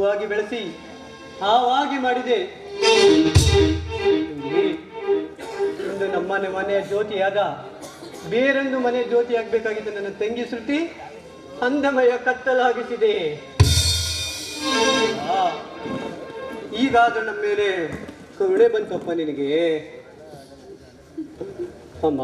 ಹೂವಾಗಿ ಬೆಳೆಸಿ ಹಾವಾಗಿ ಮಾಡಿದೆ. ಒಂದು ನಮ್ಮನೆ ಮನೆಯ ಜ್ಯೋತಿಯಾದ ಬೇರೊಂದು ಮನೆ ಜ್ಯೋತಿ ಆಗಬೇಕಾಗಿತ್ತು ನನ್ನ ತಂಗಿ ಶ್ರುತಿ ಅಂದಮಯ ಕತ್ತಲಾಗಿಸಿದೆ. ಈಗಾದ್ರೂ ನಮ್ಮ ಮೇಲೆ ಕರುಣೆ ಬಂತಪ್ಪ ನಿನಗೆ. ಅಮ್ಮ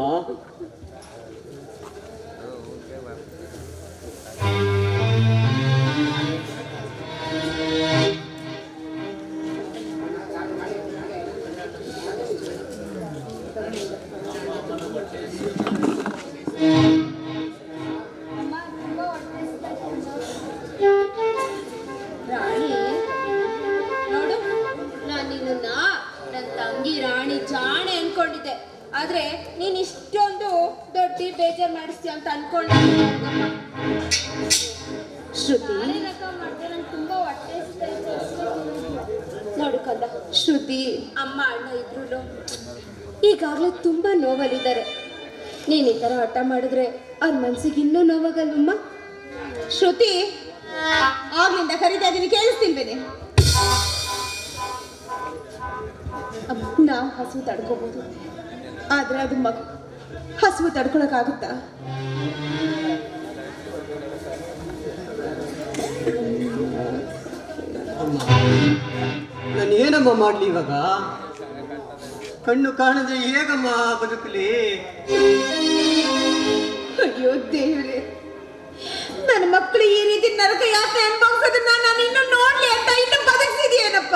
ರಾಣಿ, ನೋಡು, ನಾನು ನಿನ್ನ ನನ್ನ ತಂಗಿ ರಾಣಿ ಜಾಣೆ ಅನ್ಕೊಂಡಿದ್ದೆ. ಆದ್ರೆ ನೀನ್ ಇಷ್ಟೊಂದು ದೊಡ್ಡ ಬೇಜಾರ್ ಮಾಡಿಸ್ತೀಯ ಅಂತ ಅನ್ಕೊಂಡೆ. ಶ್ರುತಿ. ತುಂಬಾ ಹೊಟ್ಟೆ ನೋಡು ಕಂದ, ಶ್ರುತಿ, ಅಮ್ಮ ಅಣ್ಣ ಇದ್ರು ಈಗಾಗಲೇ ತುಂಬ ನೋವಲ್ಲಿದ್ದಾರೆ. ನೀನು ಈ ಥರ ಹಠ ಮಾಡಿದ್ರೆ ಅವ್ರ ಮನ್ಸಿಗೆ ಇನ್ನೂ ನೋವಾಗಲ್ವಮ್ಮ? ಶ್ರುತಿ ಆಗ್ಲಿಂದ ಕರಿತಾ ಕೇಳಿಸ್ತೀನಿ ಬೇನೆ. ನಾವು ಹಸು ತಡ್ಕೋಬೋದು. ಆದರೆ ಅದು ಮಗು. ಹಸುವು ತಡ್ಕೊಳಕ್ಕಾಗುತ್ತಾ? ನಾನು ಏನಮ್ಮ ಮಾಡಲಿ ಇವಾಗ? ಕಣ್ಣು ಕಾಣದೆ ಹೇಗಮ್ಮ ಬದುಕಲಿ? ಅಯ್ಯೋ ದೇವ್ರೆ, ನನ್ನ ಮಕ್ಕಳು ಈ ರೀತಿ ನರಕ ಯಾಕೆ ಅನುಭವಿಸೋದನ್ನ ನಾನು ಇನ್ನು ನೋಡ್ಲಿ ಅಂತ ಇನ್ನು ಬದುಕಿಸಿದೆಯೇನಪ್ಪ?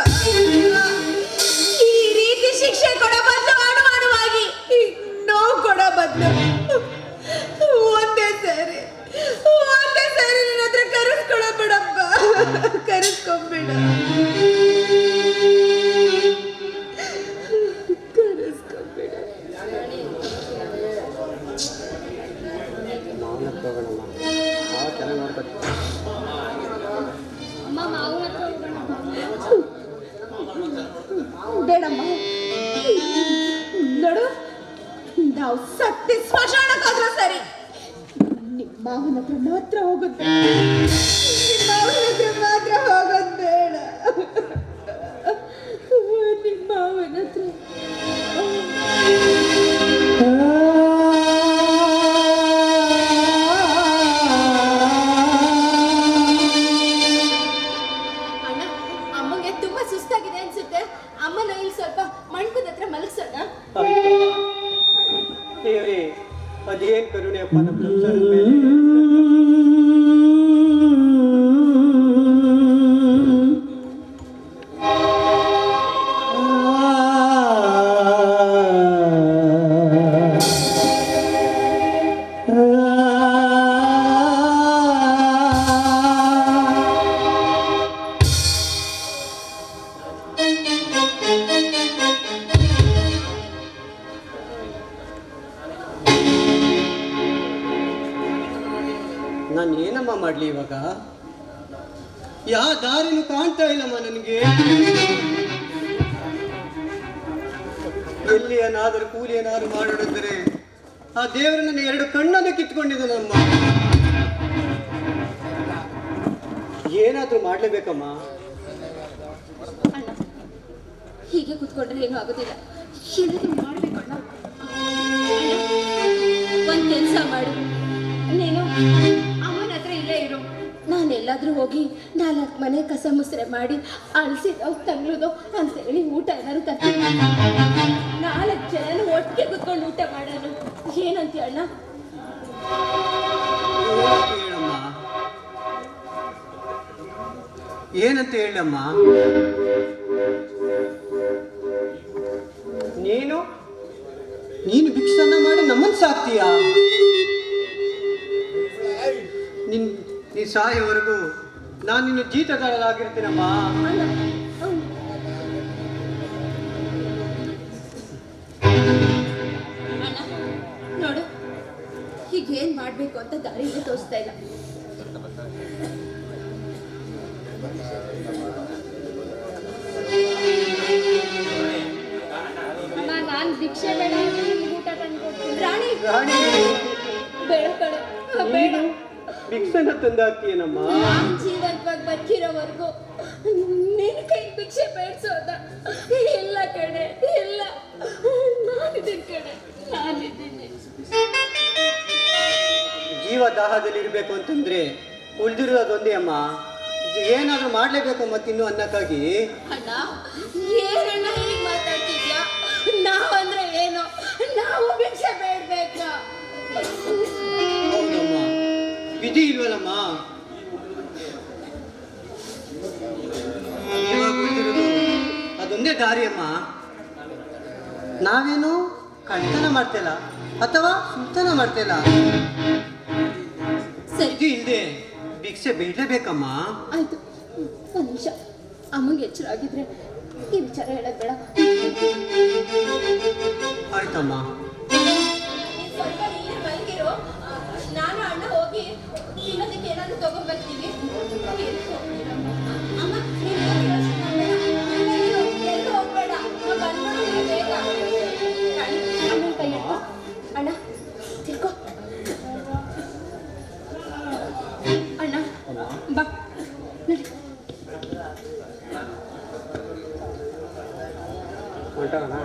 ಚೆನ್ನಾಗಿ ನೋಡ್ಕೊತೀವಿ ಸತ್ಯ ಸ್ಮಶಾನಕ್ಕಾದ್ರೂ ಸರಿ. ನಿಮ್ಮ ಮಾವನ ಹತ್ರ ಮಾತ್ರ ಹೋಗುತ್ತೆ. ನಿಮ್ಮ ಮಾವನ ಹತ್ರ ಮಾತ್ರ ಹೋಗೋದು ತುಂಬಾ ಸುಸ್ತಾಗಿದೆ ಅನ್ಸುತ್ತೆ. ಅಮ್ಮನ ಇಲ್ಲಿ ಸ್ವಲ್ಪ ಮಣ್ಕದ ಹತ್ರ ಮಲಗಿಸೋಣ. ಅದೇನ್ ಕರುಣೆ ಅಪ್ಪ ನಮ್ಮ ಮೇಲೆ? ನಾನು ಏನಮ್ಮ ಮಾಡಲಿ ಇವಾಗ? ಯಾವ ದಾರಿನೂ ಕಾಣ್ತಾ ಇಲ್ಲಮ್ಮ ನನಗೆ. ಎಲ್ಲಿ ಏನಾದರೂ ಕೂಲಿ ಏನಾದರೂ ಮಾಡಿದ್ರೆ ಆ ದೇವರು ನನ್ನ ಎರಡು ಕಣ್ಣನ್ನು ಕಿತ್ಕೊಂಡಿದ್ದಾನಮ್ಮ. ಏನಾದರೂ ಮಾಡ್ಲೇಬೇಕಮ್ಮ? ಹೀಗೆ ಕುತ್ಕೊಂಡ್ರೆ ಏನು ಆಗೋದಿಲ್ಲ. ಎಲ್ಲಾದ್ರೂ ಹೋಗಿ ನಾಲ್ಕು ಮನೆ ಕಸ ಮುಸ್ರೆ ಮಾಡಿ ಅಳಸಿದೋ ಅಂತ ಹೇಳಿ ಊಟ ಏನಾದ್ರು ತರ್ತೀನಿ ನಾಲ್ಕು ಜನ ಒಟ್ಟಿಗೆ ಕುತ್ಕೊಂಡು ಊಟ ಮಾಡೋದು. ಏನಂತ ಅಣ್ಣ? ಏನಂತ ಹೇಳಮ್ಮ? ಏನಂತ ಹೇಳಮ್ಮ? ನೀನು? ನೀನು ಭಿಕ್ಷನ್ನ ಮಾಡಿ ನಮ್ಮನ್ನು ಸಾಕ್ತೀಯಾ? ನಿನ್ ನೀ ಸಾಯೋವರೆಗೂ ನಾನು ನಿನ್ನ ಜೀತಗಾರರಾಗಿರ್ತೀನಮ್ಮ ನೋಡು ಹೀಗೇನ್ ಮಾಡ್ಬೇಕು ಅಂತ ದಾರಿ ತೋರಿಸ್ತಾ ಇಲ್ಲ. ನಾನು ಭಿಕ್ಷೆ ಬೇಡ. ಊಟ ತಂದ್ಕೊಡ್ತೀನಿ ರಾಣಿ ರಾಣಿ ಬೇಡ ಬೇಡ ನೀನು ಭಿಕ್ಷನ ತಂದಾಕ್ತೀಯನಮ್ಮ ನಾನ್ ಜೀವಂತವಾಗಿ ಬದುಕಿರೋವರೆಗೂ ಬೇಡ್ಸೋದ. ಎಲ್ಲ ಕಡೆ ಇಲ್ಲ. ನಾನಿದ್ದೀನಿ ಕಡೆ ನಾನಿದ್ದೀನಿ. ಜೀವ ದಾಹದಲ್ಲಿ ಇರಬೇಕು ಅಂತಂದ್ರೆ ಉಳಿದಿರೋದೊಂದೇ ಅಮ್ಮ. ಏನಾದ್ರೂ ಮಾಡ್ಲೇಬೇಕು ಮತ್ತಿನ್ನು ಅನ್ನಕ್ಕಾಗಿ? ಅಣ್ಣ ಏನಣ್ಣ ಹೀಗೆ ಮಾತಾಡ್ತಿದ್ಯಾ? ನಾವಂದ್ರೆ ಏನು? ವಿಧಿ ಇಲ್ವಲ್ಲಮ್ಮ ಅದೊಂದೇ ದಾರಿಯಮ್ಮ. ನಾವೇನು ಕಳ್ತನ ಮಾಡ್ತಿಲ್ಲ ಅಥವಾ ಸುಳ್ತನ ಮಾಡ್ತಿಲ್ಲ. ಸರಿ ಇಲ್ಲದೆ ಭಿಕ್ಷೆ ಬೇಡಲೇಬೇಕಮ್ಮ. ಆಯ್ತು ಒಂದು ನಿಮಿಷ. ಅಮ್ಮಂಗೆ ಎಚ್ಚರ ಆಗಿದ್ರೆ ಈ ವಿಚಾರ ಹೇಳಕ್ ಬೇಡ. ಆಯ್ತಮ್ಮ. ನಾನು ಅಣ್ಣ ಹೋಗಿ ತಿನ್ನೋದಕ್ಕೆ ಏನಾದ್ರು ತಗೊಂಡ್ಬರ್ತೀವಿ. ಅಣ್ಣ, ತಿರ್ಕೋ ಅಣ್ಣ ಬಾ ಹೊಂಟೋಗೋಣ?